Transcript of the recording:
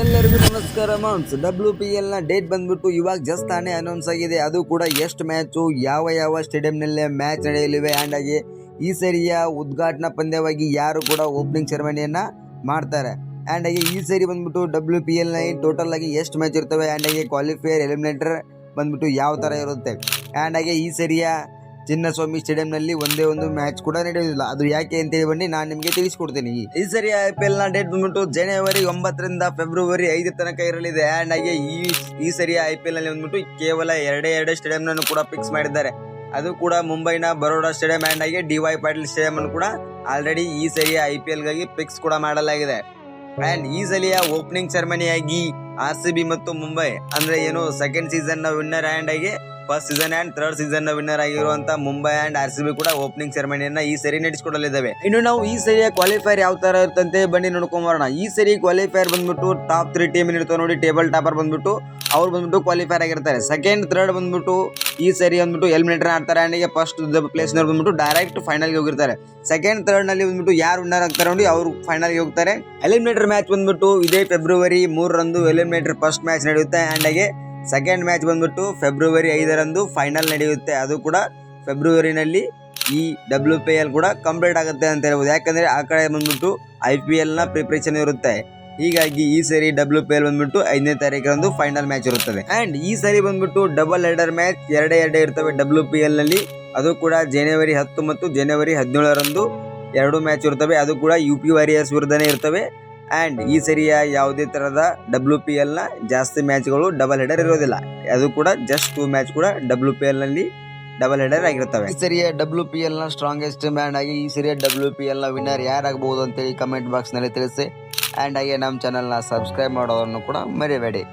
ಎಲ್ಲರಿಗೂ ನಮಸ್ಕಾರ. ಮಾನ್ಸ್ ಡಬ್ಲ್ಯೂ ಪಿ ಎಲ್ನ ಡೇಟ್ ಬಂದ್ಬಿಟ್ಟು ಇವಾಗ ಜಸ್ಟ್ ತಾನೇ ಅನೌನ್ಸ್ ಆಗಿದೆ. ಅದು ಕೂಡ ಎಷ್ಟು ಮ್ಯಾಚು ಯಾವ ಯಾವ ಸ್ಟೇಡಿಯಂನಲ್ಲಿ ಮ್ಯಾಚ್ ನಡೆಯಲಿವೆ ಆ್ಯಂಡ್ ಆಗಿ ಈ ಸರಿಯ ಉದ್ಘಾಟನಾ ಪಂದ್ಯವಾಗಿ ಯಾರು ಕೂಡ ಓಪನಿಂಗ್ ಸೆರೆಮನಿಯನ್ನ ಮಾಡ್ತಾರೆ. ಆ್ಯಂಡ್ ಆಗಿ ಈ ಸರಿ ಬಂದ್ಬಿಟ್ಟು ಡಬ್ಲ್ಯೂ ಪಿ ಎಲ್ನ ಟೋಟಲ್ ಆಗಿ ಎಷ್ಟು ಮ್ಯಾಚ್ ಇರ್ತವೆ ಆ್ಯಂಡ್ ಆಗಿ ಕ್ವಾಲಿಫೈಯರ್ ಎಲಿಮಿನೇಟರ್ ಬಂದ್ಬಿಟ್ಟು ಯಾವ ಥರ ಇರುತ್ತೆ. ಆ್ಯಂಡ್ ಆಗಿ ಈ ಸರಿಯ ಚಿನ್ನಸ್ವಾಮಿ ಸ್ಟೇಡಿಯಂನಲ್ಲಿ ಒಂದೇ ಒಂದು ಮ್ಯಾಚ್ ಕೂಡ ನಡೆಯುವುದಿಲ್ಲ. ಅದು ಯಾಕೆ ಅಂತ ಹೇಳಿ ಬನ್ನಿ, ನಾನು ನಿಮಗೆ ತಿಳಿಸ್ಕೊಡ್ತೀನಿ. ಈ ಸರಿ ಐ ಪಿ ಎಲ್ನ ಡೇಟ್ ಬಂದ್ಬಿಟ್ಟು ಜನವರಿ ಒಂಬತ್ತರಿಂದ ಫೆಬ್ರವರಿ ಐದರ ತನಕ ಇರಲಿದೆ. ಅಂಡ್ ಹಾಗೆ ಈ ಈ ಸರಿ ಐ ಪಿ ಎಲ್ನಲ್ಲಿ ಬಂದ್ಬಿಟ್ಟು ಕೇವಲ ಎರಡೇ ಎರಡೇ ಸ್ಟೇಡಿಯಂ ನನ್ನು ಕೂಡ ಫಿಕ್ಸ್ ಮಾಡಿದ್ದಾರೆ. ಅದು ಕೂಡ ಮುಂಬೈನ ಬರೋಡಾ ಸ್ಟೇಡಿಯಂ ಅಂಡ್ ಹಾಗೆ ಡಿ ವೈ ಪಾಟೀಲ್ ಸ್ಟೇಡಿಯಂ ಅನ್ನು ಕೂಡ ಆಲ್ರೆಡಿ ಈ ಸರಿಯ ಐ ಪಿ ಎಲ್ಗಾಗಿ ಫಿಕ್ಸ್ ಕೂಡ ಮಾಡಲಾಗಿದೆ. ಅಂಡ್ ಈ ಸಲಿಯ ಓಪನಿಂಗ್ ಸೆರೆಮನಿಯಾಗಿ ಆರ್ ಸಿ ಬಿ ಮತ್ತು ಮುಂಬೈ, ಅಂದ್ರೆ ಏನು ಸೆಕೆಂಡ್ ಸೀಸನ್ನ ವಿನ್ನರ್ ಅಂಡ್ ಹಾಗೆ first season and third season winner ಆಗಿರುವಂತ Mumbai and R C B ಕೂಡ ಓಪನಿಂಗ್ ಸೆರೆಮನಿಯನ್ನ ಈ ಸರಿ ನಡೆಸಿಕೊಡಲಿದ್ದಾವೆ. ಇನ್ನು ನಾವು ಈ ಸರಿಯ ಕ್ವಾಲಿಫೈರ್ ಯಾವ ತರ ಇರುತ್ತಂತೆ ಬನ್ನಿ ನೋಡ್ಕೊಂಬರೋಣ. ಈ ಸರಿ ಕ್ವಾಲಿಫೈರ್ ಬಂದ್ಬಿಟ್ಟು ಟಾಪ್ ತ್ರೀ ಟೀಮ್ ಇರ್ತವೆ ನೋಡಿ ಟೇಬಲ್ ಟಾಪರ್ ಬಂದ್ಬಿಟ್ಟು ಅವ್ರು ಬಂದ್ಬಿಟ್ಟು ಕ್ವಾಲಿಫೈರ್ ಆಗಿರ್ತಾರೆ. ಸೆಕೆಂಡ್ ಥರ್ಡ್ ಬಂದ್ಬಿಟ್ಟು ಈ ಸರಿ ಬಂದ್ಬಿಟ್ಟು ಎಲಿಮಿನೇಟರ್ ಆಡ್ತಾರೆ ಅಂಡ್ ಫಸ್ಟ್ ಪ್ಲೇಸ್ ನವ್ರು ಬಂದ್ಬಿಟ್ಟು ಡೈರೆಕ್ಟ್ ಫೈನಲ್ಗೆ ಹೋಗಿರ್ತಾರೆ. ಸೆಕೆಂಡ್ ಥರ್ಡ್ನಲ್ಲಿ ಬಂದ್ಬಿಟ್ಟು ಯಾರು ವಿನ್ನರ್ ಆಗ್ತಾರೆ ನೋಡಿ, ಅವರು ಫೈನಲ್ಗೆ ಹೋಗ್ತಾರೆ. ಎಲಿಮಿನೇಟರ್ ಮ್ಯಾಚ್ ಬಂದ್ಬಿಟ್ಟು ಇದೇ ಫೆಬ್ರವರಿ ಮೂರರಂದು ಎಲಿಮಿನೇಟರ್ ಫಸ್ಟ್ ಮ್ಯಾಚ್ ನಡೆಯುತ್ತೆ ಆ್ಯಂಡ್ ಹಾಗೆ ಸೆಕೆಂಡ್ ಮ್ಯಾಚ್ ಬಂದ್ಬಿಟ್ಟು ಫೆಬ್ರವರಿ ಐದರಂದು ಫೈನಲ್ ನಡೆಯುತ್ತೆ. ಅದು ಕೂಡ ಫೆಬ್ರವರಿನಲ್ಲಿ ಈ ಡಬ್ಲ್ಯೂ ಪಿ ಎಲ್ ಕೂಡ ಕಂಪ್ಲೀಟ್ ಆಗುತ್ತೆ ಅಂತ ಹೇಳ್ಬೋದು. ಯಾಕಂದರೆ ಆ ಕಡೆ ಬಂದ್ಬಿಟ್ಟು ಐ ಪಿ ಎಲ್ನ ಪ್ರಿಪ್ರೇಷನ್ ಇರುತ್ತೆ. ಹೀಗಾಗಿ ಈ ಸರಿ ಡಬ್ಲ್ಯೂ ಪಿ ಎಲ್ ಬಂದ್ಬಿಟ್ಟು ಐದನೇ ತಾರೀಕರಂದು ಫೈನಲ್ ಮ್ಯಾಚ್ ಇರುತ್ತದೆ. ಆ್ಯಂಡ್ ಈ ಸರಿ ಬಂದ್ಬಿಟ್ಟು ಡಬಲ್ ಹೆಡರ್ ಮ್ಯಾಚ್ ಎರಡೇ ಎರಡೇ ಇರ್ತವೆ ಡಬ್ಲ್ಯೂ ಪಿ ಎಲ್ನಲ್ಲಿ ಅದು ಕೂಡ ಜನವರಿ ಹತ್ತು ಮತ್ತು ಜನವರಿ ಹದಿನೇಳರಂದು ಎರಡು ಮ್ಯಾಚ್ ಇರ್ತವೆ. ಅದು ಕೂಡ ಯು ಪಿ ವಾರಿಯರ್ಸ್ ವಿರುದ್ಧನೇ ಇರ್ತವೆ. ಆ್ಯಂಡ್ ಈ ಸರಿಯ ಯಾವುದೇ ಥರದ ಡಬ್ಲ್ಯೂ ಪಿ ಎಲ್ನ ಜಾಸ್ತಿ ಮ್ಯಾಚ್ಗಳು ಡಬಲ್ ಹೆಡರ್ ಇರೋದಿಲ್ಲ. ಅದು ಕೂಡ ಜಸ್ಟ್ ಟೂ ಮ್ಯಾಚ್ ಕೂಡ ಡಬ್ಲ್ಯೂ ಪಿ ಎಲ್ನಲ್ಲಿ ಡಬಲ್ ಹೆಡರ್ ಆಗಿರ್ತವೆ ಈ ಸರಿಯ ಡಬ್ಲ್ಯೂ ಪಿ ಎಲ್ನ ಸ್ಟ್ರಾಂಗೆಸ್ಟ್ ಮ್ಯಾನ್ ಆಗಿ ಈ ಸರಿಯ ಡಬ್ಲ್ಯೂ ಪಿ ಎಲ್ನ ವಿನ್ನರ್ ಯಾರಾಗಬಹುದು ಅಂತೇಳಿ ಕಮೆಂಟ್ ಬಾಕ್ಸ್ನಲ್ಲಿ ತಿಳಿಸಿ. ಆ್ಯಂಡ್ ಹಾಗೆ ನಮ್ಮ ಚಾನಲ್ನ ಸಬ್ಸ್ಕ್ರೈಬ್ ಮಾಡೋದನ್ನು ಕೂಡ ಮರಿಬೇಡಿ.